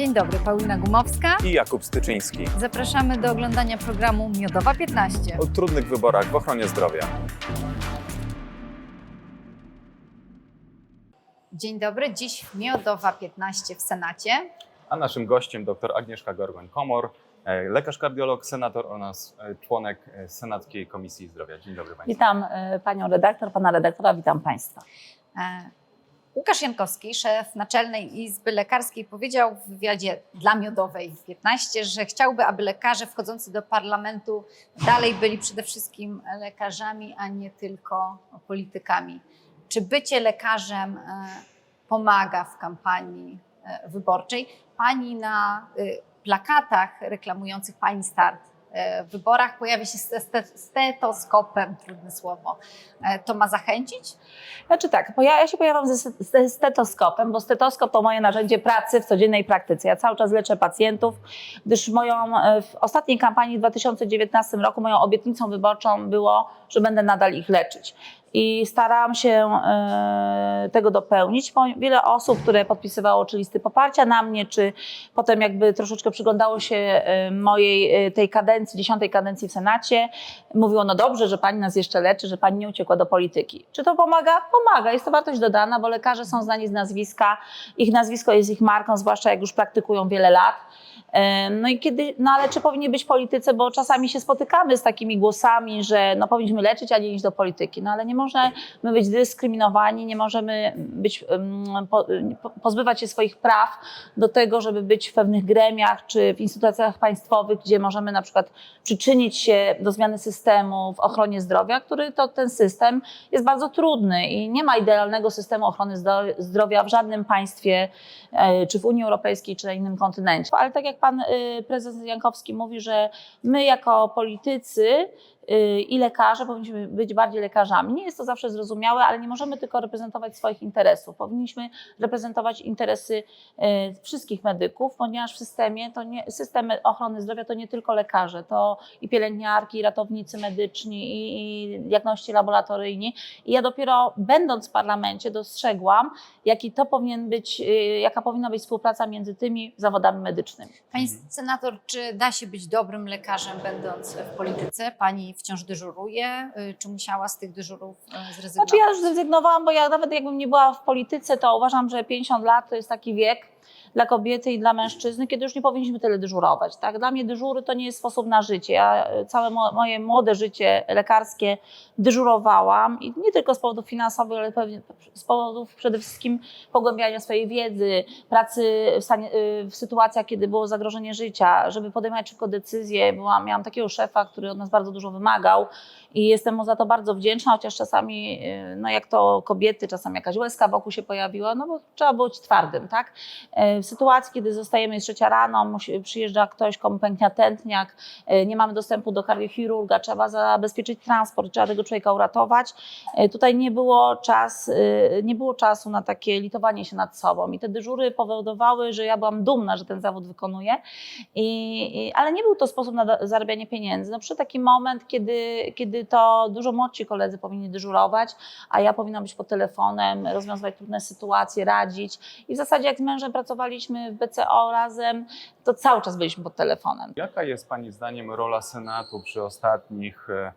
Dzień dobry, Paulina Gumowska. i Jakub Styczyński Zapraszamy do oglądania programu Miodowa 15. o trudnych wyborach w ochronie zdrowia. Dzień dobry, dziś Miodowa 15 w Senacie. A naszym gościem dr Agnieszka Gorgoń-Komor, e, lekarz kardiolog, senator oraz e, członek e, Senackiej Komisji Zdrowia. Dzień dobry Państwu. Witam panią redaktor, pana redaktora, witam państwa. Łukasz Jankowski, szef Naczelnej Izby Lekarskiej, powiedział w wywiadzie dla Miodowej 15, że chciałby, aby lekarze wchodzący do parlamentu dalej byli przede wszystkim lekarzami, a nie tylko politykami. Czy bycie lekarzem e, pomaga w kampanii e, wyborczej? Pani na y, plakatach reklamujących Pani start wyborach pojawia się z ste- stetoskopem, trudne słowo. E, To ma zachęcić? Znaczy tak, ja, ja się pojawiam ze, ze stetoskopem, bo stetoskop to moje narzędzie pracy w codziennej praktyce. Ja cały czas leczę pacjentów, gdyż moją, e, w ostatniej kampanii w 2019 roku moją obietnicą wyborczą było, że będę nadal ich leczyć. I starałam się e, tego dopełnić. Wiele osób, które podpisywało czy listy poparcia na mnie, czy potem jakby troszeczkę przyglądało się e, mojej e, tej kadencji, dziesiątej kadencji w Senacie, mówiło, no dobrze, że pani nas jeszcze leczy, że pani nie uciekła do polityki. Czy to pomaga? Pomaga. Jest to wartość dodana, bo lekarze są znani z nazwiska, ich nazwisko jest ich marką, zwłaszcza jak już praktykują wiele lat. No i kiedy, no ale czy powinni być w polityce, bo czasami się spotykamy z takimi głosami, że no powinniśmy leczyć, a nie iść do polityki. No ale nie możemy być dyskryminowani, nie możemy być, pozbywać się swoich praw do tego, żeby być w pewnych gremiach czy w instytucjach państwowych, gdzie możemy na przykład przyczynić się do zmiany systemu w ochronie zdrowia, który to ten system jest bardzo trudny i nie ma idealnego systemu ochrony zdrowia w żadnym państwie, e, czy w Unii Europejskiej, czy na innym kontynencie. Ale tak jak pan y, prezes Jankowski mówi, że my jako politycy i lekarze powinniśmy być bardziej lekarzami. Nie jest to zawsze zrozumiałe, ale nie możemy tylko reprezentować swoich interesów. Powinniśmy reprezentować interesy y, wszystkich medyków, ponieważ w systemie to nie, system ochrony zdrowia to nie tylko lekarze, to i pielęgniarki, i ratownicy medyczni, i, i diagności laboratoryjni. I ja dopiero będąc w parlamencie dostrzegłam, jaki to powinien być, y, jaka powinna być współpraca między tymi zawodami medycznymi. Pani senator, czy da się być dobrym lekarzem, będąc w polityce? Pani wciąż dyżuruje? Y, Czy musiała z tych dyżurów y, zrezygnować? Znaczy ja już zrezygnowałam, bo ja nawet jakbym nie była w polityce, to uważam, że 50 lat to jest taki wiek dla kobiety i dla mężczyzny, kiedy już nie powinniśmy tyle dyżurować. Tak? Dla mnie dyżury to nie jest sposób na życie. Ja e, całe mo- moje młode życie lekarskie dyżurowałam i nie tylko z powodów finansowych, ale z powodów przede wszystkim pogłębiania swojej wiedzy, pracy w, y, w sytuacjach, kiedy było zagrożenie życia, żeby podejmować szybko decyzje. Byłam, miałam takiego szefa, który od nas bardzo dużo wymagał i jestem mu za to bardzo wdzięczna, chociaż czasami, y, no jak to kobiety, czasami jakaś łezka wokół się pojawiła, no bo trzeba być twardym, tak? Sytuacji, kiedy zostajemy trzecia rano, przyjeżdża ktoś, komu pęknia tętniak, y, nie mamy dostępu do kardiochirurga, trzeba zabezpieczyć transport, trzeba tego człowieka uratować. Y, Tutaj nie było, czas, y, nie było czasu na takie litowanie się nad sobą i te dyżury powodowały, że ja byłam dumna, że ten zawód wykonuję, i, i, ale nie był to sposób na zarabianie pieniędzy. No, przyszedł taki moment, kiedy, kiedy to dużo młodsi koledzy powinni dyżurować, a ja powinnam być pod telefonem, rozwiązywać trudne sytuacje, radzić. I w zasadzie jak z mężem pracowaliśmy w BCO razem, to cały czas byliśmy pod telefonem. Jaka jest Pani zdaniem rola Senatu przy ostatnich e,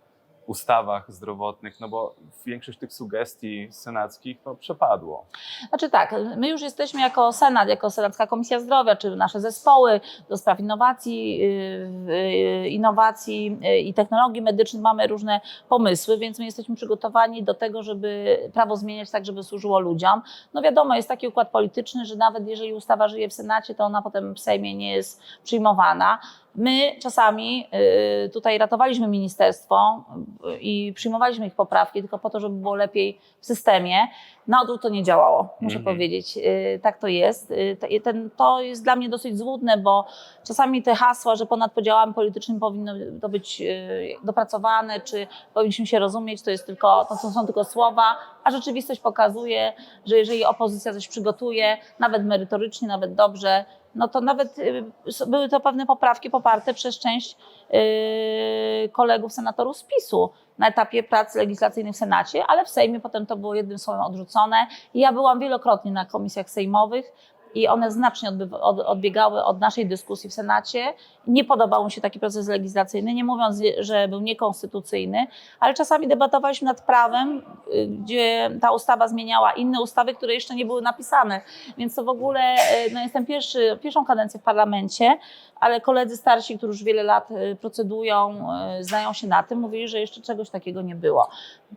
ustawach zdrowotnych? No bo większość tych sugestii senackich no, przepadło. Znaczy tak, my już jesteśmy jako Senat, jako Senacka Komisja Zdrowia, czy nasze zespoły do spraw innowacji, yy, yy, innowacji yy, i technologii medycznych, mamy różne pomysły, więc my jesteśmy przygotowani do tego, żeby prawo zmieniać tak, żeby służyło ludziom. No wiadomo, jest taki układ polityczny, że nawet jeżeli ustawa żyje w Senacie, to ona potem w Sejmie nie jest przyjmowana. My czasami y, tutaj ratowaliśmy ministerstwo y, i przyjmowaliśmy ich poprawki tylko po to, żeby było lepiej w systemie. Na odwrót to nie działało, muszę Mhm. powiedzieć. Y, Tak to jest. Ten, to jest dla mnie dosyć złudne, bo czasami te hasła, że ponad podziałami politycznymi powinno to być dopracowane, czy powinniśmy się rozumieć, to jest tylko, to są tylko słowa, a rzeczywistość pokazuje, że jeżeli opozycja coś przygotuje, nawet merytorycznie, nawet dobrze, no to nawet y, były to pewne poprawki poparte przez część y, kolegów senatorów z PiSu na etapie prac legislacyjnych w Senacie, ale w Sejmie potem to było jednym słowem odrzucone. I ja byłam wielokrotnie na komisjach sejmowych i one znacznie odbiegały od naszej dyskusji w Senacie. Nie podobał mi się taki proces legislacyjny, nie mówiąc, że był niekonstytucyjny, ale czasami debatowaliśmy nad prawem, y, gdzie ta ustawa zmieniała inne ustawy, które jeszcze nie były napisane. Więc to w ogóle, y, no jestem pierwszy, pierwszą kadencję w parlamencie, ale koledzy starsi, którzy już wiele lat y, procedują, znają się na tym, mówili, że jeszcze czegoś takiego nie było.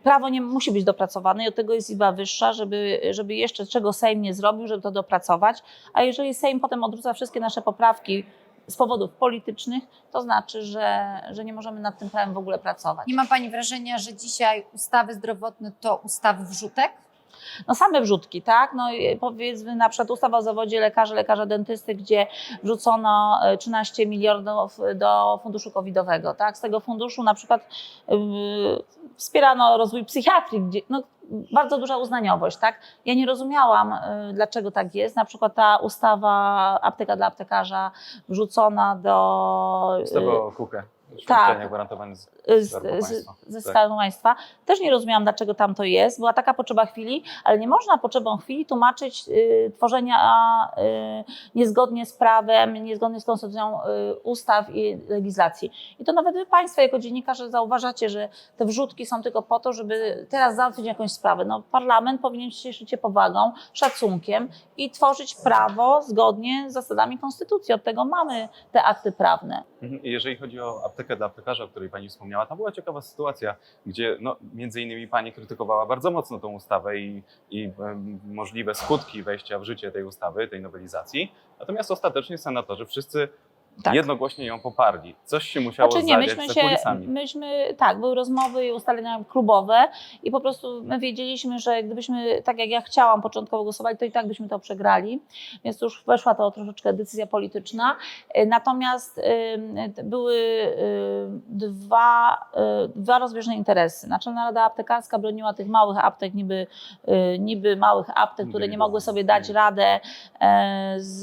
Prawo nie musi być dopracowane i od tego jest Izba Wyższa, żeby, żeby jeszcze czego Sejm nie zrobił, żeby to dopracować. A jeżeli Sejm potem odrzuca wszystkie nasze poprawki z powodów politycznych, to znaczy, że, że nie możemy nad tym prawem w ogóle pracować. Nie ma Pani wrażenia, że dzisiaj ustawy zdrowotne to ustawy wrzutek? No same wrzutki, tak? No powiedzmy na przykład ustawa o zawodzie lekarza, lekarza dentysty, gdzie wrzucono e, 13 milionów do funduszu covidowego, tak? Z tego funduszu na przykład yy, wspierano rozwój psychiatrii, gdzie no, bardzo duża uznaniowość, tak? Ja nie rozumiałam, y, dlaczego tak jest. Na przykład ta ustawa apteka dla aptekarza wrzucona do... Z tego kukę. tak. Gwarantowane z z, Skarbu z, Państwa. ze Tak. Skarbu Państwa. Też nie rozumiałam, dlaczego tam to jest. Była taka potrzeba chwili, ale nie można potrzebą chwili tłumaczyć y, tworzenia y, niezgodnie z prawem, niezgodnie z konstytucją y, ustaw i legislacji. I to nawet wy Państwo jako dziennikarze zauważacie, że te wrzutki są tylko po to, żeby teraz załatwić jakąś sprawę. No, parlament powinien cieszyć się powagą, szacunkiem i tworzyć prawo zgodnie z zasadami konstytucji. Od tego mamy te akty prawne. Mhm. Jeżeli chodzi o aptekę dla aptekarza, o której Pani wspomniała, tam była ciekawa sytuacja, gdzie no, między innymi Pani krytykowała bardzo mocno tą ustawę i, i możliwe skutki wejścia w życie tej ustawy, tej nowelizacji. Natomiast ostatecznie senatorzy wszyscy Tak. jednogłośnie ją poparli. Coś się musiało Znaczy nie, myśmy się, kulisami. myśmy, tak, były rozmowy i ustalenia klubowe i po prostu my wiedzieliśmy, że gdybyśmy, tak jak ja chciałam początkowo głosowali, to i tak byśmy to przegrali, więc już weszła to troszeczkę decyzja polityczna. Y, Natomiast y, były y, dwa, y, dwa rozbieżne interesy. Naczelna Rada Aptekarska broniła tych małych aptek, niby, y, niby małych aptek, które nie mogły sobie dać radę e, z,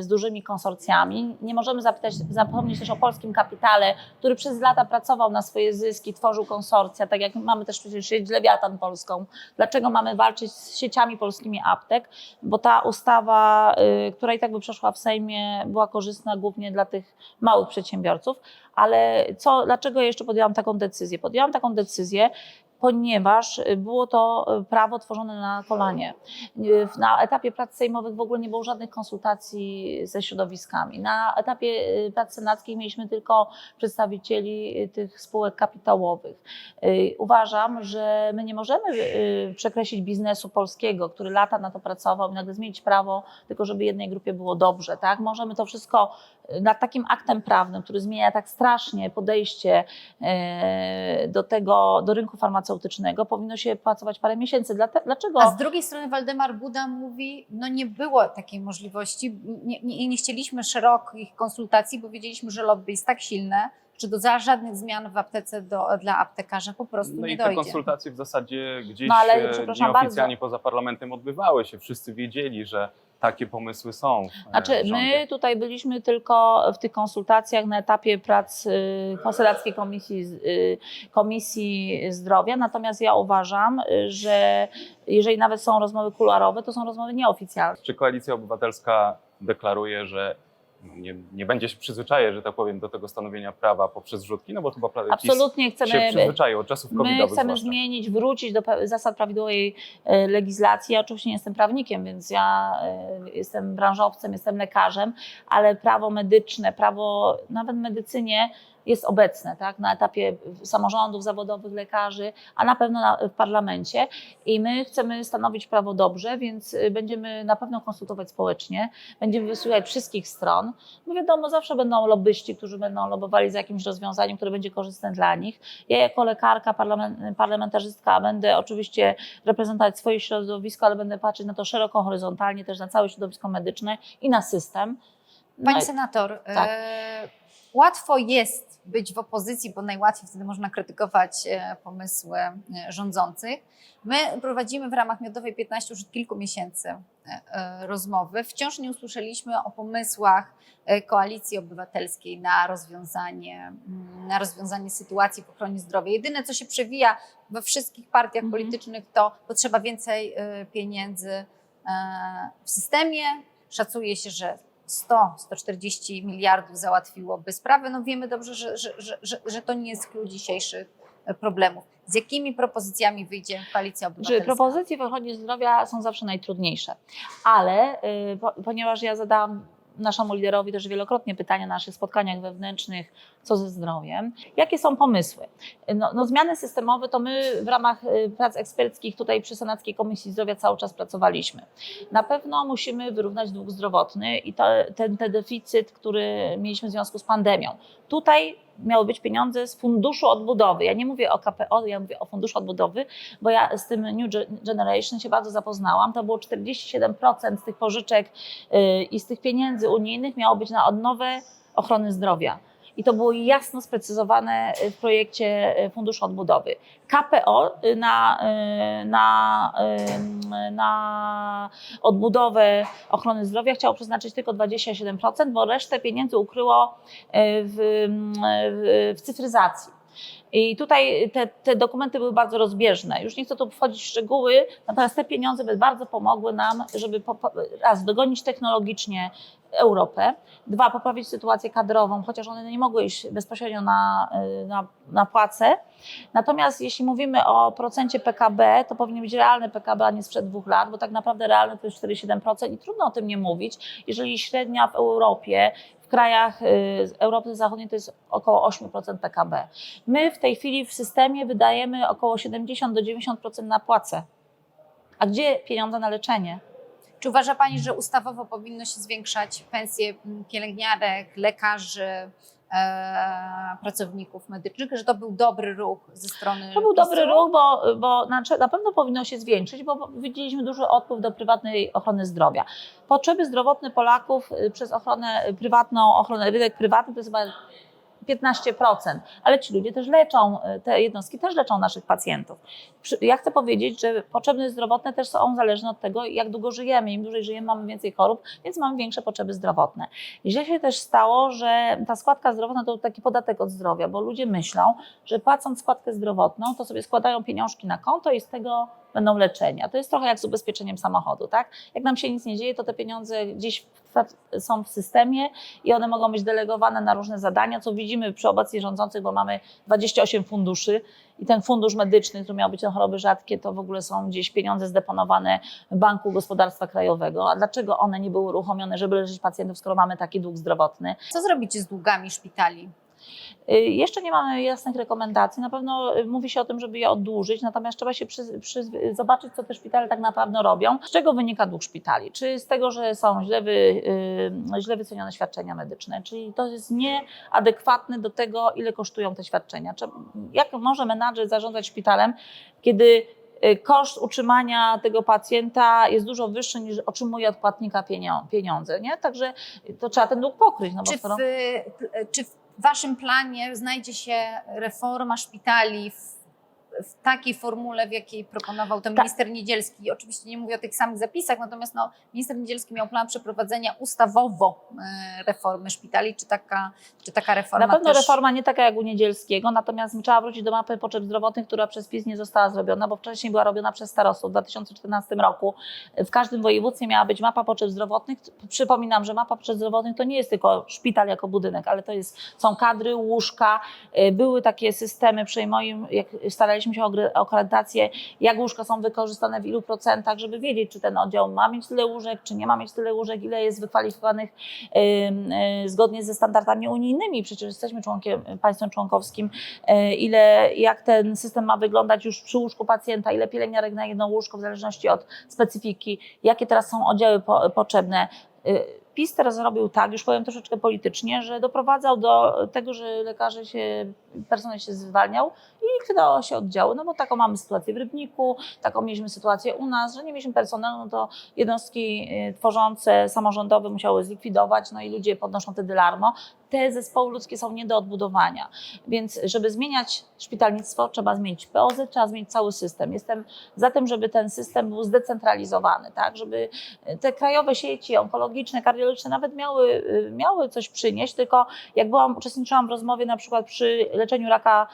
z dużymi konsorcjami. Nie możemy zapytać, zapomnieć też o polskim kapitale, który przez lata pracował na swoje zyski, tworzył konsorcja, tak jak mamy też przecież sieć Lewiatan Polską. Dlaczego mamy walczyć z sieciami polskimi aptek? Bo ta ustawa, y, która i tak by przeszła w Sejmie, była korzystna głównie dla tych małych przedsiębiorców. Ale co, dlaczego jeszcze podjęłam taką decyzję? Podjęłam taką decyzję, ponieważ było to prawo tworzone na kolanie. Na etapie prac sejmowych w ogóle nie było żadnych konsultacji ze środowiskami. Na etapie y, prac senackich mieliśmy tylko przedstawicieli y, tych spółek kapitałowych. Y, Uważam, że my nie możemy y, przekreślić biznesu polskiego, który lata na to pracował i nagle zmienić prawo, tylko żeby jednej grupie było dobrze. Tak? Możemy to wszystko y, nad takim aktem prawnym, który zmienia tak strasznie podejście e, do tego, do rynku farmaceutycznego, powinno się pracować parę miesięcy. Dlaczego? A z drugiej strony Waldemar Buda mówi, no nie było takiej możliwości, nie, nie, nie chcieliśmy szerokich konsultacji, bo wiedzieliśmy, że lobby jest tak silne, że do za żadnych zmian w aptece do, dla aptekarza po prostu No nie i te dojdzie. konsultacje w zasadzie gdzieś No ale, e, nieoficjalnie poza parlamentem odbywały się. Wszyscy wiedzieli, że takie pomysły są. e, Znaczy, my tutaj byliśmy tylko w tych konsultacjach na etapie prac y, Konselackiej Komisji, y, Komisji Zdrowia, natomiast ja uważam, y, że jeżeli nawet są rozmowy kuluarowe, to są rozmowy nieoficjalne. Czy Koalicja Obywatelska deklaruje, że nie, nie będzie się przyzwyczaje, że tak powiem, do tego stanowienia prawa poprzez rzutki? No bo chyba pra- PiS Absolutnie się chcemy. przyzwyczaił od czasów My covidowych chcemy zwłaszcza. zmienić, wrócić do zasad prawidłowej e, legislacji. Ja oczywiście nie jestem prawnikiem, więc ja e, jestem branżowcem, jestem lekarzem, ale prawo medyczne, prawo nawet w medycynie jest obecne tak? na etapie samorządów zawodowych, lekarzy, a na pewno na, w parlamencie. I my chcemy stanowić prawo dobrze, więc y, będziemy na pewno konsultować społecznie, będziemy wysłuchać wszystkich stron. Bo wiadomo, zawsze będą lobbyści, którzy będą lobbowali za jakimś rozwiązaniem, które będzie korzystne dla nich. Ja jako lekarka, parlament, parlamentarzystka będę oczywiście reprezentować swoje środowisko, ale będę patrzeć na to szeroko, horyzontalnie, też na całe środowisko medyczne i na system. Pani i- senator, tak. e, łatwo jest być w opozycji, bo najłatwiej wtedy można krytykować e, pomysły e, rządzących. My prowadzimy w ramach Miodowej 15 już od kilku miesięcy e, rozmowy. Wciąż nie usłyszeliśmy o pomysłach Koalicji Obywatelskiej na rozwiązanie, mm, na rozwiązanie sytuacji w ochronie zdrowia. Jedyne, co się przewija we wszystkich partiach Mhm. politycznych, to potrzeba więcej pieniędzy w systemie Szacuje się, że 100-140 miliardów załatwiłoby sprawę. No wiemy dobrze, że, że, że, że, to nie jest klucz dzisiejszych e, problemów. Z jakimi propozycjami wyjdzie Koalicja Obywatelska? propozycje w ochronie zdrowia są zawsze najtrudniejsze, ale y, po, ponieważ ja zadałam naszemu liderowi też wielokrotnie pytania na naszych spotkaniach wewnętrznych, co ze zdrowiem, jakie są pomysły. No, no zmiany systemowe to my w ramach y, prac eksperckich tutaj przy Senackiej Komisji Zdrowia cały czas pracowaliśmy. Na pewno musimy wyrównać dług zdrowotny i to, ten, ten deficyt, który mieliśmy w związku z pandemią. Tutaj miały być pieniądze z funduszu odbudowy. Ja nie mówię o KPO, ja mówię o funduszu odbudowy, bo ja z tym New Ge- Generation się bardzo zapoznałam. To było 47% z tych pożyczek yy, i z tych pieniędzy unijnych miało być na odnowę ochrony zdrowia. I to było jasno sprecyzowane w projekcie y, Funduszu Odbudowy. KPO y, na, y, na, y, na odbudowę ochrony zdrowia chciało przeznaczyć tylko 27%, bo resztę pieniędzy ukryło y, w, w, w cyfryzacji. I tutaj te, te dokumenty były bardzo rozbieżne. Już nie chcę tu wchodzić w szczegóły, natomiast te pieniądze by bardzo pomogły nam, żeby po, raz dogonić technologicznie Europę, dwa poprawić sytuację kadrową, chociaż one nie mogły iść bezpośrednio na, y, na, na płace. Natomiast jeśli mówimy o procencie PKB, to powinien być realny PKB, a nie sprzed dwóch lat, bo tak naprawdę realny to jest 4,7% i trudno o tym nie mówić, jeżeli średnia w Europie w krajach y, Europy Zachodniej to jest około 8% PKB. My w tej chwili w systemie wydajemy około 70 do 90% na płace. A gdzie pieniądze na leczenie? Czy uważa Pani, że ustawowo powinno się zwiększać pensje m, pielęgniarek, lekarzy, e, pracowników medycznych, że to był dobry ruch ze strony To był PiSu? dobry ruch, bo, bo na, na pewno powinno się zwiększyć, bo widzieliśmy duży odpływ do prywatnej ochrony zdrowia. Potrzeby zdrowotne Polaków y, przez ochronę prywatną, ochronę rynek prywatny to jest chyba 15%, ale ci ludzie też leczą, y, te jednostki też leczą naszych pacjentów. Ja chcę powiedzieć, że potrzeby zdrowotne też są zależne od tego, jak długo żyjemy. Im dłużej żyjemy, mamy więcej chorób, więc mamy większe potrzeby zdrowotne. Źle się też stało, że ta składka zdrowotna to taki podatek od zdrowia, bo ludzie myślą, że płacąc składkę zdrowotną, to sobie składają pieniążki na konto i z tego będą leczenia. To jest trochę jak z ubezpieczeniem samochodu, tak? Jak nam się nic nie dzieje, to te pieniądze gdzieś są w systemie i one mogą być delegowane na różne zadania, co widzimy przy obecnie rządzących, bo mamy 28 funduszy i ten fundusz medyczny, który miał być na choroby rzadkie, to w ogóle są gdzieś pieniądze zdeponowane Banku Gospodarstwa Krajowego. A dlaczego one nie były uruchomione, żeby leczyć pacjentów, skoro mamy taki dług zdrowotny? Co zrobicie z długami szpitali? Y, Jeszcze nie mamy jasnych rekomendacji. Na pewno y, mówi się o tym, żeby je oddłużyć, natomiast trzeba się przy, przy, zobaczyć, co te szpitale tak naprawdę robią. Z czego wynika dług szpitali? Czy z tego, że są źle, wy, y, źle wycenione świadczenia medyczne? Czyli to jest nieadekwatne do tego, ile kosztują te świadczenia? Czy, jak może menadżer zarządzać szpitalem, kiedy koszt utrzymania tego pacjenta jest dużo wyższy niż otrzymuje od płatnika pieniądze, nie? Także to trzeba ten dług pokryć. No Czy w, skoro... czy w Waszym planie znajdzie się reforma szpitali w, w takiej formule, w jakiej proponował to minister Niedzielski? Oczywiście nie mówię o tych samych zapisach, natomiast no, minister Niedzielski miał plan przeprowadzenia ustawowo e, reformy szpitali. Czy taka, czy taka reforma Na pewno też... reforma nie taka jak u Niedzielskiego, natomiast trzeba wrócić do mapy potrzeb zdrowotnych, która przez PiS nie została zrobiona, bo wcześniej była robiona przez starostów w 2014 roku. W każdym województwie miała być mapa potrzeb zdrowotnych. Przypominam, że mapa potrzeb zdrowotnych to nie jest tylko szpital jako budynek, ale to jest, są kadry, łóżka. Y, Były takie systemy przy moim, jak staraliśmy się o akredytację, jak łóżka są wykorzystane w ilu procentach, żeby wiedzieć, czy ten oddział ma mieć tyle łóżek, czy nie ma mieć tyle łóżek, ile jest wykwalifikowanych y, zgodnie ze standardami unijnymi. Przecież jesteśmy członkiem, państwem członkowskim. Y, Ile, jak ten system ma wyglądać już przy łóżku pacjenta, ile pielęgniarek na jedno łóżko w zależności od specyfiki, jakie teraz są oddziały po, potrzebne. Y, PiS teraz zrobił tak, już powiem troszeczkę politycznie, że doprowadzał do tego, że lekarze się, personel się zwalniał i likwidowało się oddziały, no bo taką mamy sytuację w Rybniku, taką mieliśmy sytuację u nas, że nie mieliśmy personelu, no to jednostki y, tworzące, samorządowe musiały zlikwidować, no i ludzie podnoszą wtedy larmo. Te zespoły ludzkie są nie do odbudowania, więc żeby zmieniać szpitalnictwo, trzeba zmienić POZ, trzeba zmienić cały system. Jestem za tym, żeby ten system był zdecentralizowany, tak, żeby te krajowe sieci onkologiczne, kardiologiczne nawet miały, y, miały coś przynieść, tylko jak byłam, uczestniczyłam w rozmowie na przykład przy leczeniu raka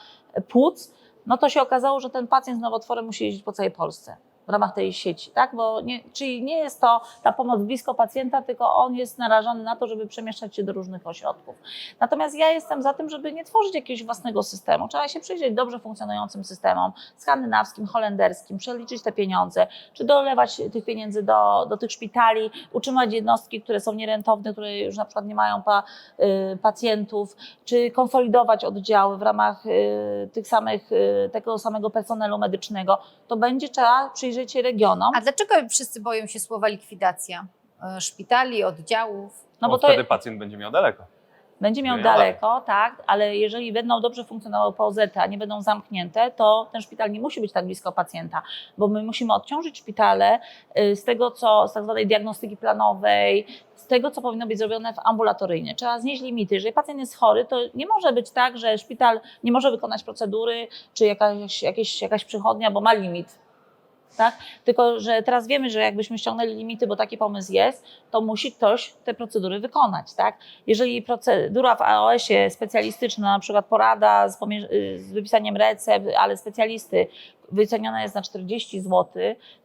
płuc, no to się okazało, że ten pacjent z nowotworem musi jeździć po całej Polsce. W ramach tej sieci, tak? Bo nie, czyli nie jest to ta pomoc blisko pacjenta, tylko on jest narażony na to, żeby przemieszczać się do różnych ośrodków. Natomiast ja jestem za tym, żeby nie tworzyć jakiegoś własnego systemu. Trzeba się przyjrzeć dobrze funkcjonującym systemom skandynawskim, holenderskim, przeliczyć te pieniądze, czy dolewać tych pieniędzy do, do tych szpitali, utrzymać jednostki, które są nierentowne, które już na przykład nie mają pa, y, pacjentów, czy konsolidować oddziały w ramach y, tych samych, y, tego samego personelu medycznego. To będzie trzeba przyjrzeć się regionom. A dlaczego wszyscy boją się słowa likwidacja e, szpitali, oddziałów? No bo, bo to wtedy pacjent będzie miał daleko. Będzie miał daleko, tak, ale jeżeli będą dobrze funkcjonowały POZ, a nie będą zamknięte, to ten szpital nie musi być tak blisko pacjenta, bo my musimy odciążyć szpitale y, z tego, co z tak zwanej diagnostyki planowej, z tego, co powinno być zrobione w ambulatoryjnie. Trzeba znieść limity. Jeżeli pacjent jest chory, to nie może być tak, że szpital nie może wykonać procedury, czy jakaś, jakieś, jakaś przychodnia, bo ma limit. Tak? Tylko, że teraz wiemy, że jakbyśmy ściągnęli limity, bo taki pomysł jest, to musi ktoś te procedury wykonać. Tak? Jeżeli procedura w AOS-ie specjalistyczna, na przykład porada z, y, z wypisaniem recept, ale specjalisty, wyceniona jest na 40 zł,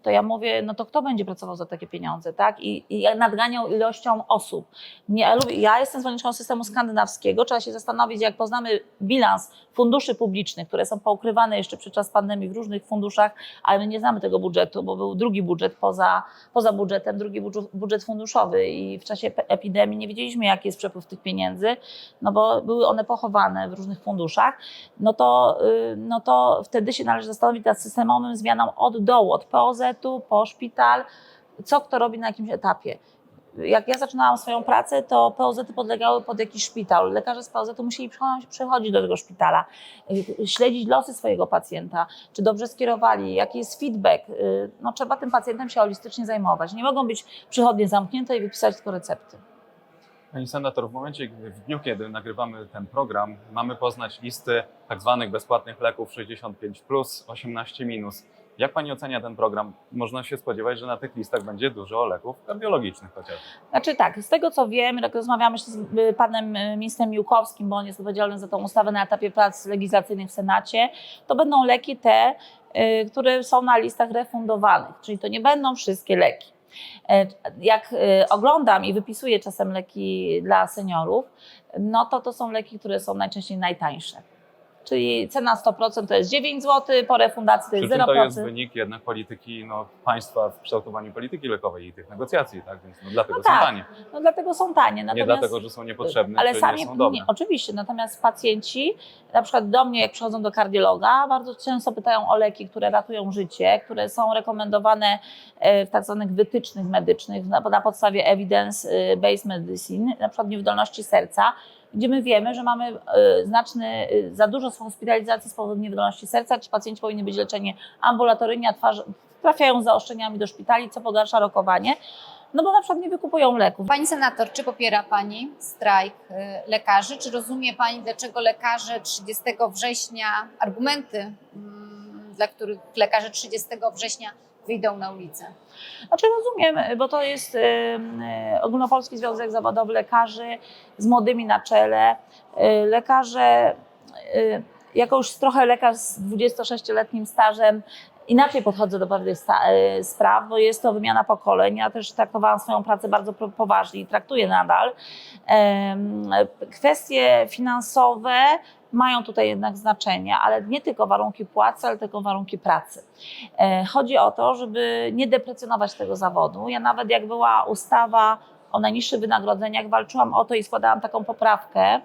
to ja mówię, no to kto będzie pracował za takie pieniądze, tak? I, i nadganiał ilością osób. Nie, ja, jestem zwolenniczką systemu skandynawskiego, trzeba się zastanowić, jak poznamy bilans funduszy publicznych, które są poukrywane jeszcze przez czas pandemii w różnych funduszach, ale my nie znamy tego budżetu, bo był drugi budżet poza, poza budżetem, drugi budżet, funduszowy i w czasie epidemii nie wiedzieliśmy, jaki jest przepływ tych pieniędzy, no bo były one pochowane w różnych funduszach, no to, y, no to wtedy się należy zastanowić nad systemowym zmianą od dołu, od POZ-u po szpital, co kto robi na jakimś etapie. Jak ja zaczynałam swoją pracę, to POZ-y podlegały pod jakiś szpital. Lekarze z POZ-u musieli przycho- przychodzić do tego szpitala, y, śledzić losy swojego pacjenta, czy dobrze skierowali, jaki jest feedback. Y, No, trzeba tym pacjentem się holistycznie zajmować. Nie mogą być przychodnie zamknięte i wypisać tylko recepty. Pani senator, w momencie, w dniu, kiedy nagrywamy ten program, mamy poznać listy tak zwanych bezpłatnych leków 65 plus, 18 minus. Jak pani ocenia ten program? Można się spodziewać, że na tych listach będzie dużo leków kardiologicznych chociażby. Znaczy tak, z tego co wiem, jak rozmawiamy z y, panem y, ministrem Miłkowskim, bo on jest odpowiedzialny za tą ustawę na etapie prac legislacyjnych w Senacie, to będą leki te, y, które są na listach refundowanych, czyli to nie będą wszystkie leki. E, Jak y, oglądam i wypisuję czasem leki dla seniorów, no to to są leki, które są najczęściej najtańsze. Czyli cena 100% to jest 9 zł, po refundacji to jest czym 0%. to jest wynik jednak polityki no, państwa w kształtowaniu polityki lekowej i tych negocjacji, tak? Więc no, dlatego No są tak, tanie. No dlatego są tanie. Nie Natomiast... dlatego, że są niepotrzebne, Ale sami, nie są dobre. nie, oczywiście, natomiast pacjenci, na przykład do mnie, jak przychodzą do kardiologa, bardzo często pytają o leki, które ratują życie, które są rekomendowane e, w tak zwanych wytycznych medycznych na, na podstawie evidence-based medicine, na przykład niewydolności serca, gdzie my wiemy, że mamy e, znaczny, e, za dużo hospitalizacji z powodu niewydolności serca, ci pacjenci powinni być leczeni ambulatoryjnie, a twarz, trafiają z zaostrzeniami do szpitali, co pogarsza rokowanie, no bo na przykład nie wykupują leków. Pani senator, czy popiera Pani strajk y, lekarzy? Czy rozumie Pani, dlaczego lekarze 30 września, argumenty, mm, dla których lekarze 30 września wyjdą na ulicę? Znaczy rozumiem, bo to jest y, Ogólnopolski Związek Zawodowy Lekarzy z młodymi na czele. Y, Lekarze, y, jako już trochę lekarz z 26-letnim stażem, inaczej podchodzę do pewnych y, spraw, bo jest to wymiana pokoleń. Ja też traktowałam swoją pracę bardzo poważnie i traktuję nadal. Kwestie finansowe mają tutaj jednak znaczenie, ale nie tylko warunki płacy, ale tylko warunki pracy. E, Chodzi o to, żeby nie deprecjonować tego zawodu. Ja nawet jak była ustawa o najniższych wynagrodzeniach, walczyłam o to i składałam taką poprawkę,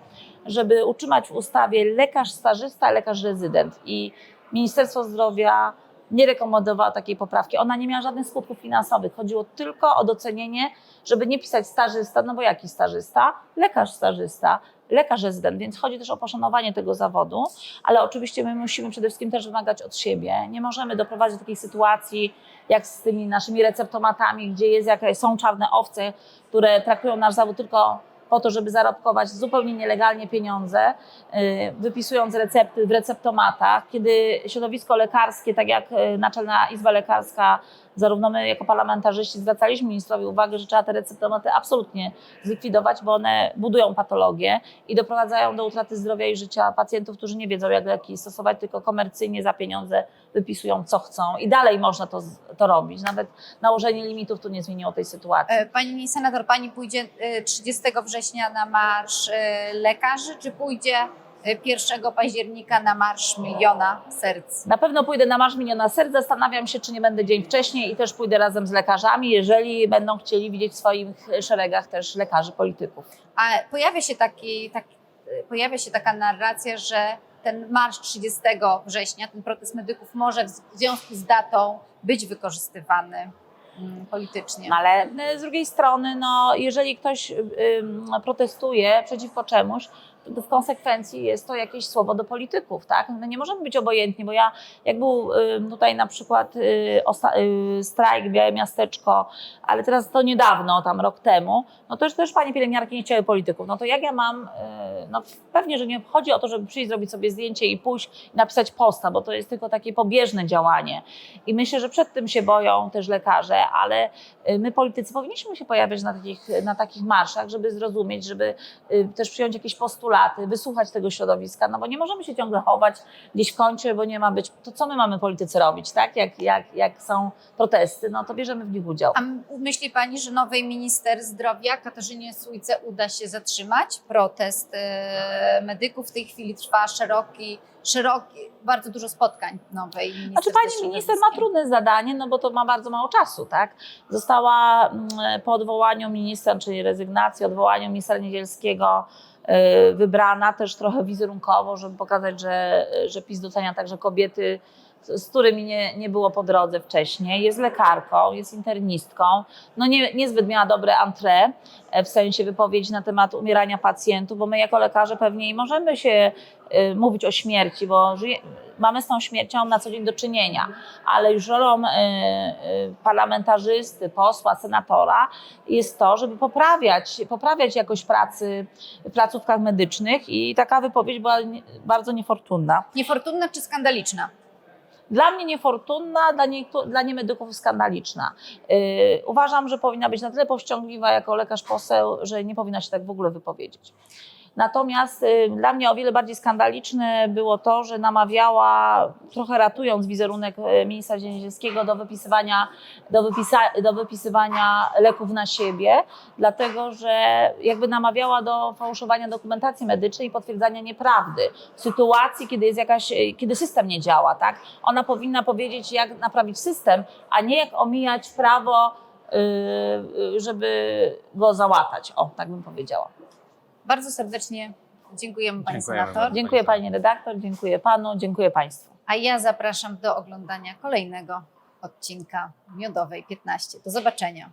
żeby utrzymać w ustawie lekarz stażysta, lekarz rezydent. I Ministerstwo Zdrowia nie rekomendowało takiej poprawki. Ona nie miała żadnych skutków finansowych. Chodziło tylko o docenienie, żeby nie pisać stażysta, no bo jaki stażysta? Lekarz stażysta, lekarz rezydent, więc chodzi też o poszanowanie tego zawodu, ale oczywiście my musimy przede wszystkim też wymagać od siebie. Nie możemy doprowadzić do takiej sytuacji, jak z tymi naszymi receptomatami, gdzie jest jakieś, są czarne owce, które traktują nasz zawód tylko po to, żeby zarobkować zupełnie nielegalnie pieniądze, yy, wypisując recepty w receptomatach, kiedy środowisko lekarskie, tak jak yy, Naczelna Izba Lekarska zarówno my jako parlamentarzyści zwracaliśmy ministrowi uwagę, że trzeba te receptomaty absolutnie zlikwidować, bo one budują patologię i doprowadzają do utraty zdrowia i życia pacjentów, którzy nie wiedzą, jak leki stosować, tylko komercyjnie za pieniądze wypisują, co chcą. I dalej można to, to robić. Nawet nałożenie limitów tu nie zmieniło tej sytuacji. E, Pani senator, pani pójdzie e, 30 września na marsz e, lekarzy, czy pójdzie e, 1 października na marsz miliona serc? Na pewno pójdę na Marsz Miliona Serc. Zastanawiam się, czy nie będę dzień wcześniej i też pójdę razem z lekarzami, jeżeli będą chcieli widzieć w swoich szeregach też lekarzy polityków. A pojawia się, taki, tak, pojawia się taka narracja, że ten marsz 30 września, ten protest medyków może w związku z datą być wykorzystywany mm, politycznie. No ale y, z drugiej strony, no, jeżeli ktoś y, y, protestuje przeciwko czemuś, w konsekwencji jest to jakieś słowo do polityków, tak? No nie możemy być obojętni, bo ja, jak był tutaj na przykład y, y, strajk, Białe Miasteczko, ale teraz to niedawno, tam rok temu, no to już też panie pielęgniarki nie chciały polityków. No to jak ja mam, y, no pewnie, że nie chodzi o to, żeby przyjść, zrobić sobie zdjęcie i pójść i napisać posta, bo to jest tylko takie pobieżne działanie. I myślę, że przed tym się boją też lekarze, ale my politycy powinniśmy się pojawiać na takich, na takich marszach, żeby zrozumieć, żeby też przyjąć jakieś postulaty, wysłuchać tego środowiska, no bo nie możemy się ciągle chować gdzieś w kącie, bo nie ma być, to co my mamy politycy robić, tak? Jak, jak, jak są protesty, no to bierzemy w nich udział. A myśli Pani, że nowej minister zdrowia Katarzynie Sójce uda się zatrzymać protest e, medyków? W tej chwili trwa szeroki, szeroki bardzo dużo spotkań nowej minister. Znaczy pani minister ma trudne zadanie, no bo to ma bardzo mało czasu, tak? Została mm, po odwołaniu ministra, czyli rezygnacji, odwołaniu ministra Niedzielskiego y, wybrana też trochę wizerunkowo, żeby pokazać, że, że PiS docenia także kobiety, z którymi nie, nie było po drodze wcześniej. Jest lekarką, jest internistką. No nie, niezbyt miała dobre entrée e, w sensie wypowiedzi na temat umierania pacjentów, bo my jako lekarze pewnie i możemy się y, mówić o śmierci, bo żyje, mamy z tą śmiercią na co dzień do czynienia, ale już rolą y, y, parlamentarzysty, posła, senatora jest to, żeby poprawiać, poprawiać jakość pracy w placówkach medycznych i taka wypowiedź była nie, bardzo niefortunna. Niefortunna czy skandaliczna? Dla mnie niefortunna, dla, niektó- dla niemedyków skandaliczna. Yy, uważam, że powinna być na tyle powściągliwa jako lekarz poseł, że nie powinna się tak w ogóle wypowiedzieć. Natomiast y, dla mnie o wiele bardziej skandaliczne było to, że namawiała, trochę ratując wizerunek y, ministra Zielenieckiego do wypisywania, do, wypisa- do wypisywania leków na siebie, dlatego że jakby namawiała do fałszowania dokumentacji medycznej i potwierdzania nieprawdy w sytuacji, kiedy jest jakaś, y, kiedy system nie działa, tak? Ona powinna powiedzieć, jak naprawić system, a nie jak omijać prawo, żeby go załatać. O, tak bym powiedziała. Bardzo serdecznie dziękujemy Pani Dziękujemy senator. bardzo. Dziękuję pani redaktor, dziękuję panu, dziękuję państwu. A ja zapraszam do oglądania kolejnego odcinka Miodowej 15. Do zobaczenia.